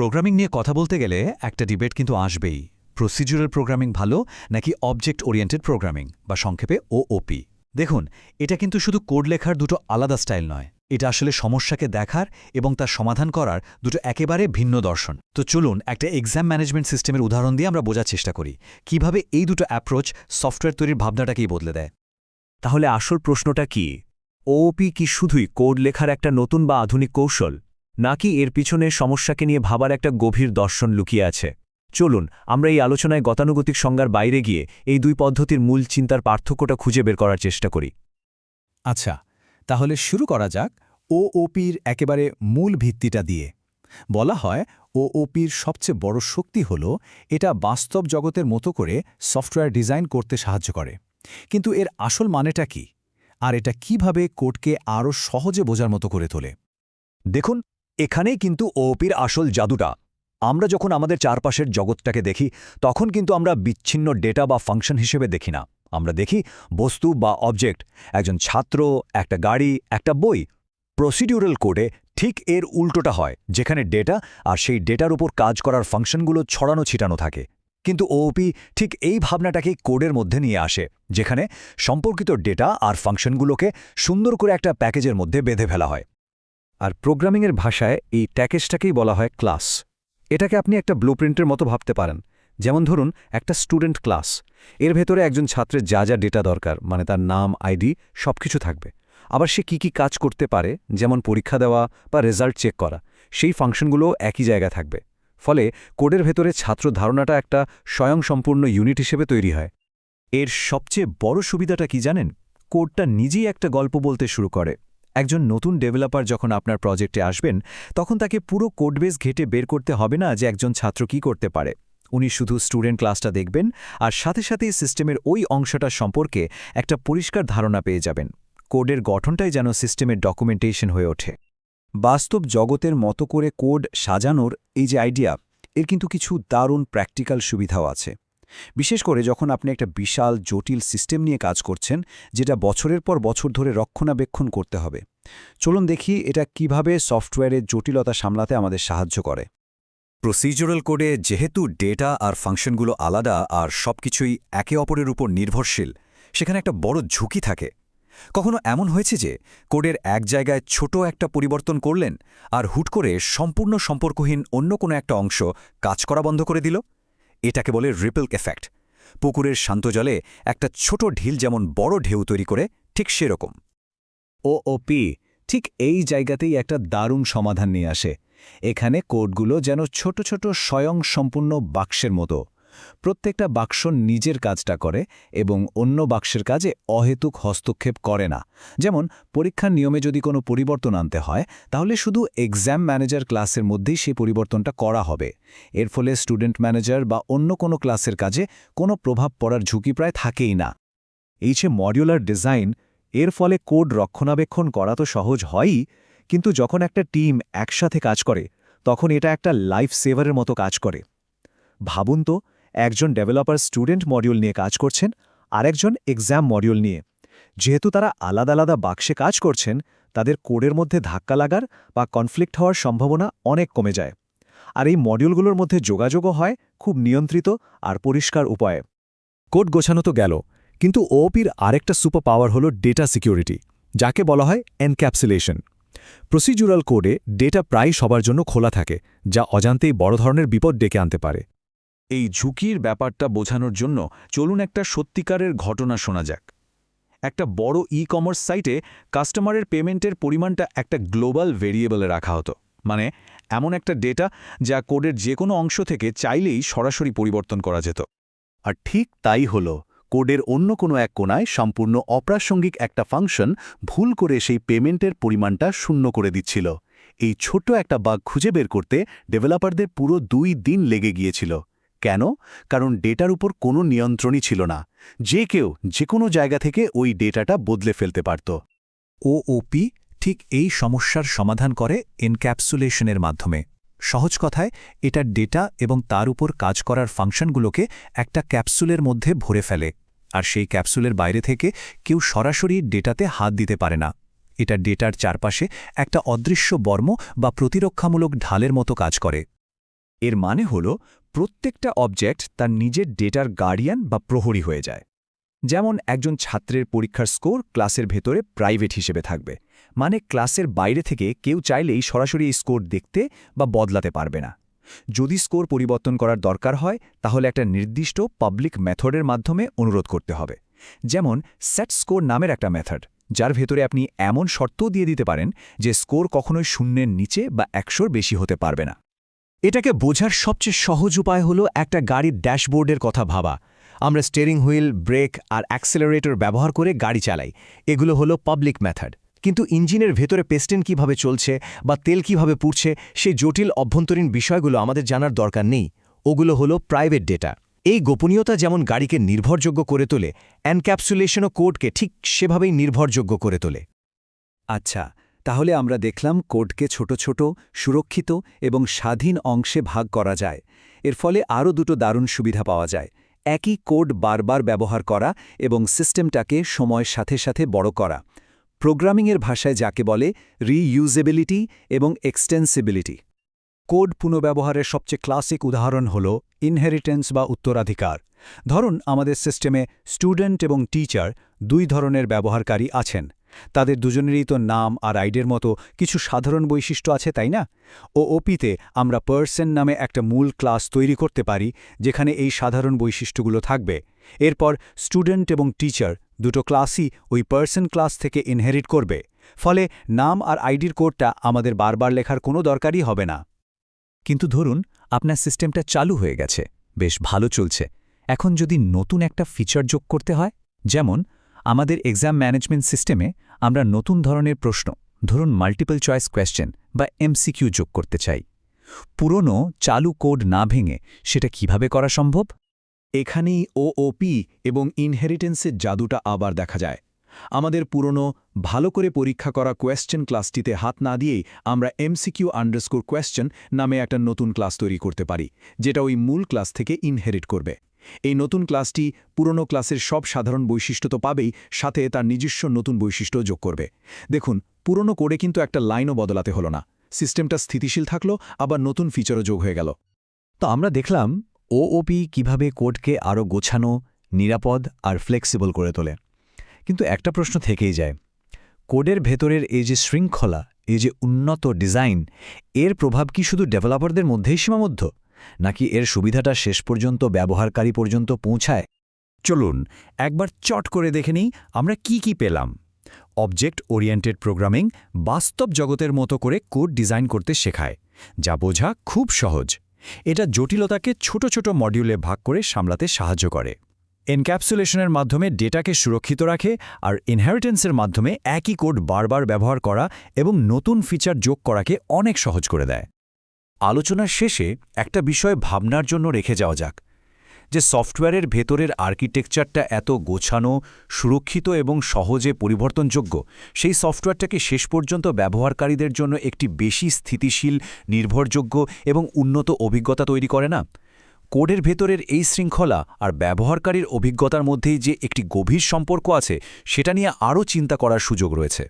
Programming নিয়ে কথা বলতে গেলে একটা ডিবেট কিন্তু আসবেই। প্রসিডিউরাল প্রোগ্রামিং ভালো নাকি অবজেক্ট ওরিয়েন্টেড প্রোগ্রামিং বা সংক্ষেপে ওওপি দেখুন, এটা কিন্তু শুধু কোড লেখার দুটো আলাদা স্টাইল নয়। এটা আসলে সমস্যাকে দেখার এবং তার সমাধান করার দুটো একেবারে ভিন্ন দর্শন। তো চলুন একটা এক্সাম ম্যানেজমেন্ট সিস্টেমের উদাহরণ দিয়ে আমরা বোঝার চেষ্টা করি। কীভাবে এই দুটো অ্যাপ্রোচ সফটওয়্যার তৈরির ভাবনাটাকেই বদলে দেয়? তাহলে আসল প্রশ্নটা কি? ওওপি কি শুধুই কোড লেখার একটা নতুন বা আধুনিক কৌশল? নাকি এর পিছনে সমস্যাকে নিয়ে ভাবার একটা গভীর দর্শন লুকিয়ে আছে? চলুন, আমরা এই আলোচনায় গতানুগতিক সংজ্ঞার বাইরে গিয়ে এই দুই পদ্ধতির মূল চিন্তার পার্থক্যটা খুঁজে বের করার চেষ্টা করি। আচ্ছা তাহলে শুরু করা যাক ওওপির একেবারে মূল ভিত্তিটা দিয়ে। বলা হয় ওওপির সবচেয়ে বড় শক্তি হল এটা বাস্তব জগতের মতো করে সফটওয়্যার ডিজাইন করতে সাহায্য করে। কিন্তু এর আসল মানেটা কি? আর এটা কীভাবে কোডকে আরও সহজে বোঝার মতো করে তোলে? দেখুন এখানেই কিন্তু ওওপির আসল জাদুটা। আমরা যখন আমাদের চারপাশের জগৎটাকে দেখি, তখন কিন্তু আমরা বিচ্ছিন্ন ডেটা বা ফাংশন হিসেবে দেখি না। আমরা দেখি বস্তু বা অবজেক্ট, একজন ছাত্র, একটা গাড়ি, একটা বই। প্রসিডিউরাল কোডে ঠিক এর উল্টোটা হয়, যেখানে ডেটা আর সেই ডেটার উপর কাজ করার ফাংশনগুলো ছড়ানো ছিটানো থাকে। কিন্তু ওওপি ঠিক এই ভাবনাটাকেই কোডের মধ্যে নিয়ে আসে, যেখানে সম্পর্কিত ডেটা আর ফাংশনগুলোকে সুন্দর করে একটা প্যাকেজের মধ্যে বেঁধে ফেলা হয়। আর প্রোগ্রামিংয়ের ভাষায় এই প্যাকেজটাকেই বলা হয় ক্লাস। এটাকে আপনি একটা ব্লুপ্রিন্টের মতো ভাবতে পারেন। যেমন ধরুন, একটা স্টুডেন্ট ক্লাস এর ভেতরে একজন ছাত্রের যা যা ডেটা দরকার মানে তার নাম আইডি সবকিছু থাকবে। আবার সে কি কি কাজ করতে পারে, যেমন পরীক্ষা দেওয়া বা রেজাল্ট চেক করা, সেই ফাংশনগুলো একই জায়গায় থাকবে। ফলে কোডের ভেতরে ছাত্র ধারণাটা একটা স্বয়ংসম্পূর্ণ ইউনিট হিসেবে তৈরি হয়। এর সবচেয়ে বড় সুবিধাটা কি জানেন? কোডটা নিজেই একটা গল্প বলতে শুরু করে। একজন নতুন ডেভেলপার যখন আপনার প্রজেক্টে আসবেন, তখন তাকে পুরো কোডবেস ঘেটে বের করতে হবে না যে একজন ছাত্র কি করতে পারে। উনি শুধু স্টুডেন্ট ক্লাসটা দেখবেন আর সাথে সাথেই সিস্টেমের ওই অংশটা সম্পর্কে একটা পরিষ্কার ধারণা পেয়ে যাবেন। কোডের গঠনটাই যেন সিস্টেমের ডকুমেন্টেশন হয়ে ওঠে। বাস্তব জগতের মতো করে কোড সাজানোর এই যে আইডিয়া, এর কিন্তু কিছু দারুণ প্র্যাকটিক্যাল সুবিধাও আছে। বিশেষ করে যখন আপনি একটা বিশাল, জটিল সিস্টেম নিয়ে কাজ করছেন, যেটা বছরের পর বছর ধরে রক্ষণাবেক্ষণ করতে হবে। চলুন দেখি এটা কীভাবে সফটওয়্যারের জটিলতা সামলাতে আমাদের সাহায্য করে। প্রসিজারাল কোডে যেহেতু ডেটা আর ফাংশনগুলো আলাদা আর সবকিছুই একে অপরের উপর নির্ভরশীল, সেখানে একটা বড় ঝুঁকি থাকে। কখনো এমন হয়েছে যে কোডের এক জায়গায় ছোট একটা পরিবর্তন করলেন আর হুট করে সম্পূর্ণ সম্পর্কহীন অন্য কোনো একটা অংশ কাজ করা বন্ধ করে দিল? এটাকে বলে রিপল এফেক্ট। পুকুরের শান্ত জলে একটা ছোট ঢিল যেমন বড় ঢেউ তৈরি করে, ঠিক সেরকম। ওওপি ঠিক এই জায়গাতেই একটা দারুণ সমাধান নিয়ে আসে। এখানে কোডগুলো যেন ছোট ছোট স্বয়ংসম্পূর্ণ বাক্সের মতো। প্রত্যেকটা বাক্স নিজের কাজটা করে এবং অন্য বাক্সের কাজে অহেতুক হস্তক্ষেপ করে না। যেমন, পরীক্ষার নিয়মে যদি কোনো পরিবর্তন আনতে হয়, তাহলে শুধু এক্সাম ম্যানেজার ক্লাসের মধ্যেই সেই পরিবর্তনটা করা হবে। এর ফলে স্টুডেন্ট ম্যানেজার বা অন্য কোনো ক্লাসের কাজে কোনো প্রভাব পড়ার ঝুঁকি প্রায় থাকেই না। এই যে মডিউলার ডিজাইন এর ফলে কোড রক্ষণাবেক্ষণ করা তো সহজ হয়ই, কিন্তু যখন একটা টিম একসাথে কাজ করে, তখন এটা একটা লাইফ সেভারের মতো কাজ করে। ভাবুন তো, একজন ডেভেলপার স্টুডেন্ট মডিউল নিয়ে কাজ করছেন, আরেকজন এক্সাম মডিউল নিয়ে। যেহেতু তারা আলাদা আলাদা বাক্সে কাজ করছেন, তাদের কোডের মধ্যে ধাক্কা লাগার বা কনফ্লিক্ট হওয়ার সম্ভাবনা অনেক কমে যায়। আর এই মডিউলগুলোর মধ্যে যোগাযোগও হয়, খুব নিয়ন্ত্রিত আর পরিষ্কার উপায়ে। কোড গোছানো তো গেল কিন্তু ওপির আরেকটা সুপার পাওয়ার হল ডেটা সিকিউরিটি যাকে বলা হয় এনক্যাপসুলেশন প্রসিজুরাল কোডে ডেটা প্রায় সবার জন্য খোলা থাকে যা অজান্তেই বড় ধরনের বিপদ ডেকে আনতে পারে। এই ঝুঁকির ব্যাপারটা বোঝানোর জন্য চলুন একটা সত্যিকারের ঘটনা শোনা যাক। একটা বড় ই কমার্স সাইটে কাস্টমারের পেমেন্টের পরিমাণটা একটা গ্লোবাল ভেরিয়েবলে রাখা হতো। মানে এমন একটা ডেটা যা কোডের যে কোনো অংশ থেকে চাইলেই সরাসরি পরিবর্তন করা যেত। আর ঠিক তাই হল। কোডের অন্য কোনো এক কোনায় সম্পূর্ণ অপ্রাসঙ্গিক একটা ফাংশন ভুল করে সেই পেমেন্টের পরিমাণটা শূন্য করে দিচ্ছিল। এই ছোট্ট একটা বাগ খুঁজে বের করতে ডেভেলপারদের পুরো দুই দিন লেগে গিয়েছিল। কেন? কারণ ডেটার উপর কোনো নিয়ন্ত্রণই ছিল না। যে কেউ যে কোনো জায়গা থেকে ওই ডেটাটা বদলে ফেলতে পারত। ওওপি ঠিক এই সমস্যার সমাধান করে এনক্যাপসুলেশনের মাধ্যমে। সহজ কথায়, এটা ডেটা এবং তার উপর কাজ করার ফাংশনগুলোকে একটা ক্যাপসুলের মধ্যে ভরে ফেলে। আর সেই ক্যাপসুলের বাইরে থেকে কেউ সরাসরি ডেটাতে হাত দিতে পারে না। এটা ডেটার চারপাশে একটা অদৃশ্য বর্ম বা প্রতিরক্ষামূলক ঢালের মতো কাজ করে। এর মানে হল, প্রত্যেকটা অবজেক্ট তার নিজের ডেটার গার্ডিয়ান বা প্রহরী হয়ে যায়। যেমন একজন ছাত্রের পরীক্ষার স্কোর ক্লাসের ভেতরে প্রাইভেট হিসেবে থাকবে। মানে ক্লাসের বাইরে থেকে কেউ চাইলেই সরাসরি স্কোর দেখতে বা বদলাতে পারবে না। যদি স্কোর পরিবর্তন করার দরকার হয়, তাহলে একটা নির্দিষ্ট পাবলিক মেথডের মাধ্যমে অনুরোধ করতে হবে। যেমন সেট স্কোর নামের একটা মেথড, যার ভেতরে আপনি এমন শর্তও দিয়ে দিতে পারেন যে স্কোর কখনোই শূন্যের নিচে বা একশোর বেশি হতে পারবে না। এটাকে বোঝার সবচেয়ে সহজ উপায় হলো একটা গাড়ির ড্যাশবোর্ডের কথা ভাবা। আমরা স্টেরিং হুইল ব্রেক আর অ্যাক্সেলারেটর ব্যবহার করে গাড়ি চালাই। এগুলো হলো পাবলিক মেথড কিন্তু ইঞ্জিনের ভেতরে পেস্টেন কীভাবে চলছে বা তেল কীভাবে পুড়ছে সেই জটিল অভ্যন্তরীণ বিষয়গুলো আমাদের জানার দরকার নেই। ওগুলো হলো প্রাইভেট ডেটা। এই গোপনীয়তা যেমন গাড়িকে নির্ভরযোগ্য করে তোলে অ্যানক্যাপসুলেশনও কোডকে ঠিক সেভাবেই নির্ভরযোগ্য করে তোলে। আচ্ছা তাহলে আমরা দেখলাম কোডকে ছোট ছোট, সুরক্ষিত এবং স্বাধীন অংশে ভাগ করা যায়। এর ফলে আরও দুটো দারুণ সুবিধা পাওয়া যায়। একই কোড বারবার ব্যবহার করা এবং সিস্টেমটাকে সময়ের সাথে সাথে বড় করা। প্রোগ্রামিংয়ের ভাষায় যাকে বলে রিইউজেবিলিটি এবং এক্সটেন্সিবিলিটি। কোড পুনঃব্যবহারের সবচেয়ে ক্লাসিক উদাহরণ হল ইনহেরিটেন্স বা উত্তরাধিকার। ধরুন, আমাদের সিস্টেমে স্টুডেন্ট এবং টিচার দুই ধরনের ব্যবহারকারী আছেন। তাদের দুজনেরই তো নাম আর আইডের মতো কিছু সাধারণ বৈশিষ্ট্য আছে, তাই না? ও ওপিতে আমরা পার্সন নামে একটা মূল ক্লাস তৈরি করতে পারি, যেখানে এই সাধারণ বৈশিষ্ট্যগুলো থাকবে। এরপর স্টুডেন্ট এবং টিচার দুটো ক্লাসই ওই পার্সন ক্লাস থেকে ইনহেরিট করবে। ফলে নাম আর আইডির কোডটা আমাদের বারবার লেখার কোনো দরকারই হবে না। কিন্তু ধরুন, আপনার সিস্টেমটা চালু হয়ে গেছে। বেশ ভালো চলছে। এখন যদি নতুন একটা ফিচার যোগ করতে হয়, যেমন আমাদের এক্সাম ম্যানেজমেন্ট সিস্টেমে আমরা নতুন ধরনের প্রশ্ন, ধরুন মাল্টিপল চয়েস কোয়েশ্চেন বা এমসিকিউ যোগ করতে চাই। পুরনো, চালু কোড না ভেঙে সেটা কীভাবে করা সম্ভব? এখানেই ওওপি এবং ইনহেরিটেন্সের জাদুটা আবার দেখা যায়। আমাদের পুরনো, ভালো করে পরীক্ষা করা কোয়েশ্চেন ক্লাসটিতে হাত না দিয়েই আমরা এমসিকিউ আন্ডারস্কোর কোয়েশ্চেন নামে একটা নতুন ক্লাস তৈরি করতে পারি, যেটা ওই মূল ক্লাস থেকে ইনহেরিট করবে। এই নতুন ক্লাসটি পুরনো ক্লাসের সব সাধারণ বৈশিষ্ট্য তো পাবেই, সাথে তার নিজস্ব নতুন বৈশিষ্ট্য যোগ করবে। দেখুন, পুরনো কোডে কিন্তু একটা লাইনও বদলাতে হলো না। সিস্টেমটা স্থিতিশীল থাকল, আবার নতুন ফিচারও যোগ হয়ে গেল। তো আমরা দেখলাম ওওপি কীভাবে কোডকে আরও গোছানো, নিরাপদ আর ফ্লেক্সিবল করে তোলে। কিন্তু একটা প্রশ্ন থেকেই যায়। কোডের ভেতরের এই যে শৃঙ্খলা, এই যে উন্নত ডিজাইন, এর প্রভাব কি শুধু ডেভেলপারদের মধ্যেই সীমাবদ্ধ? নাকি এর সুবিধাটা শেষ পর্যন্ত, ব্যবহারকারী পর্যন্ত পৌঁছায়? চলুন, একবার চট করে দেখে নিই, আমরা কি কি পেলাম। অবজেক্ট ওরিয়েন্টেড প্রোগ্রামিং বাস্তব জগতের মতো করে কোড ডিজাইন করতে শেখায়, যা বোঝা খুব সহজ। এটা জটিলতাকে ছোট ছোট মডিউলে ভাগ করে সামলাতে সাহায্য করে। এনক্যাপসুলেশনের মাধ্যমে ডেটাকে সুরক্ষিত রাখে আর ইনহেরিটেন্সের মাধ্যমে একই কোড বারবার ব্যবহার করা এবং নতুন ফিচার যোগ করাকে অনেক সহজ করে দেয়। আলোচনার শেষে একটা বিষয় ভাবনার জন্য রেখে যাওয়া যাক। যে সফটওয়্যারের ভেতরের আর্কিটেকচারটা এত গোছানো, সুরক্ষিত এবং সহজে পরিবর্তনযোগ্য, সেই সফটওয়্যারটাকে শেষ পর্যন্ত ব্যবহারকারীদের জন্য একটি বেশি স্থিতিশীল, নির্ভরযোগ্য এবং উন্নত অভিজ্ঞতা তৈরি করে না? কোডের ভেতরের এই শৃঙ্খলা আর ব্যবহারকারীর অভিজ্ঞতার মধ্যেই যে একটি গভীর সম্পর্ক আছে, সেটা নিয়ে আরও চিন্তা করার সুযোগ রয়েছে।